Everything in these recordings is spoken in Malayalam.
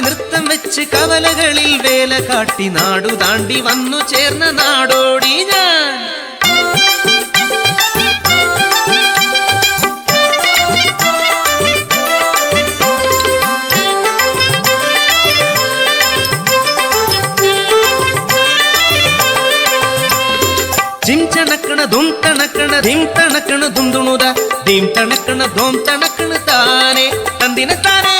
നൃത്തം വെച്ച് കവലകളിൽ വേല കാട്ടി നാടു താണ്ടി വന്നു ചേർന്ന നാടോടി ഞാൻ. ണക്കണ ധും തണക്കണ ധിം തണക്കണ ധും തണക്കണ ധോം തന്തിന താനേ.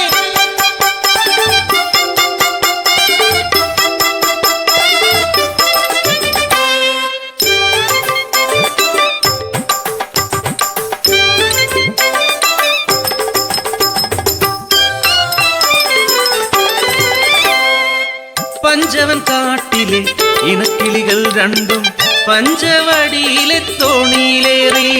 ഇണക്കിളികൾ രണ്ടും പഞ്ചവടിയിലെ തോണിയിലേറി.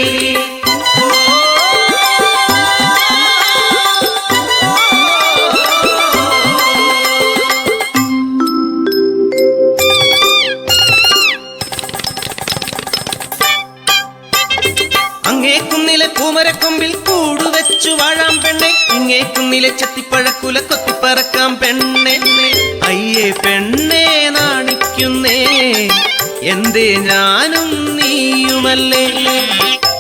കുന്നിലെ പൂമരക്കൊമ്പിൽ കൂടുവെച്ചു വാഴാം പെണ്ണെ. ഇങ്ങേ കുന്നിലെ ചത്തിപ്പഴക്കുല കൊത്തിപ്പറക്കാം പെണ്ണെ. അയ്യേ പെണ്ണെ നാണിക്കുന്നേ. എന്തേ ഞാനും നീയുമല്ലേ.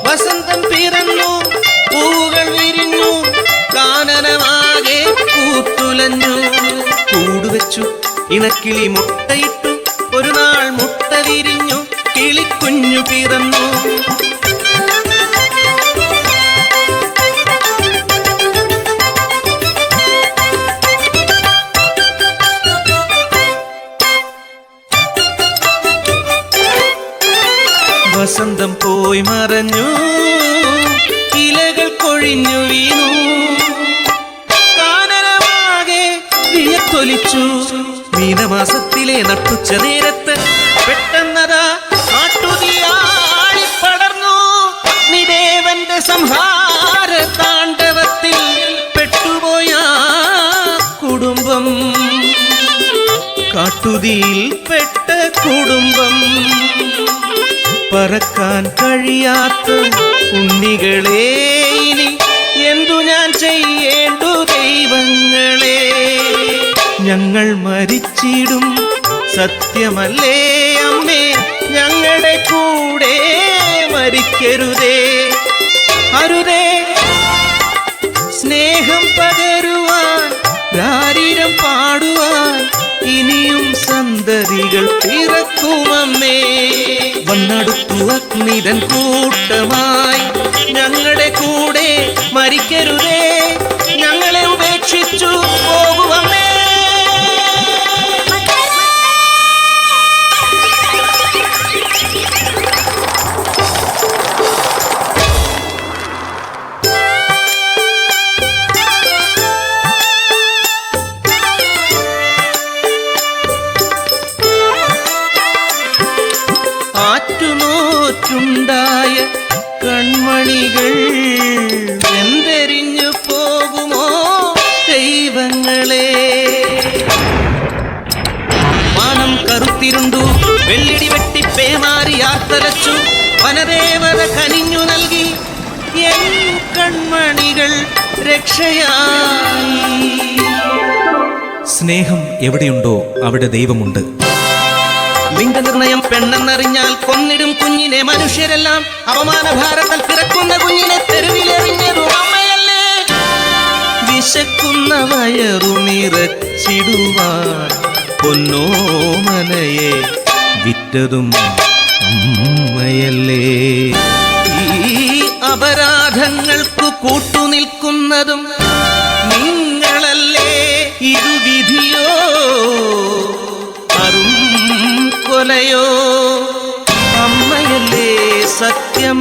വസന്തം പിറന്നു പൂവുകൾ വിരിഞ്ഞു കാനനമാകെ പൂത്തുലഞ്ഞു. കൂടുവെച്ചു ഇണക്കിളി മുട്ടയിട്ടു ഒരു നാൾ മുട്ട വിരിഞ്ഞു കിളിക്കുഞ്ഞു പിറന്നു. വസന്തം പോയി മറഞ്ഞു. ഇലകൾ കൊഴിഞ്ഞു വീണു. കാനനമാകെ വിയത്തൊലിച്ചു മീനമാസത്തിലെ നട്ടുച്ച നേരത്ത് പെട്ടെന്നതാ കാട്ടുതീയാളിപ്പടർന്നു നിദേവന്റെ സംഹാര താണ്ഡവത്തിൽ പെട്ടുപോയ കുടുംബം. കാട്ടുതിയിൽ പെട്ട കുടുംബം. പറക്കാൻ കഴിയാത്ത ഉണ്ണികളെ ഇനി എന്തു ഞാൻ ചെയ്യേണ്ടു ദൈവങ്ങളെ? ഞങ്ങൾ മരിച്ചിടും സത്യമല്ലേ അമ്മേ? ഞങ്ങളുടെ കൂടെ മരിക്കരുതേ. അരുതേ விழிகள் திறக்குமமே வண்ணடுப்பு அக்னிதன் கூட்டமாய் ആറ്റുനോറ്റുണ്ടായ കൺമണികൾ എന്തെരിഞ്ഞു പോകുമോ ദൈവങ്ങളെ? മാനം കറുത്തിരുണ്ടു വെള്ളിടി വെട്ടി പേമാരി ആർത്തലച്ചു വനദേവത കനിഞ്ഞു നൽകി എൻ കൺമണികൾ രക്ഷയായി. സ്നേഹം എവിടെയുണ്ടോ അവിടെ ദൈവമുണ്ട്. ലിംഗനിർണയം പെണ്ണെന്നറിഞ്ഞാൽ കൊന്നിടും കുഞ്ഞിനെ മനുഷ്യരെല്ലാം. അപമാന അപമാനഭാരത്തിൽ പിറക്കുന്ന കുഞ്ഞിനെ തെരുവിലെറിഞ്ഞതും അമ്മയല്ലേ? വിശക്കുന്ന വയറു നിറച്ചിടുവാൻ പൊന്നോമനയെ വിറ്റതും അമ്മയല്ലേ? ഈ അപരാധങ്ങൾക്ക് കൂട്ടുനിൽക്കുന്നതും പോലെയോ അമ്മയല്ലേ സത്യം?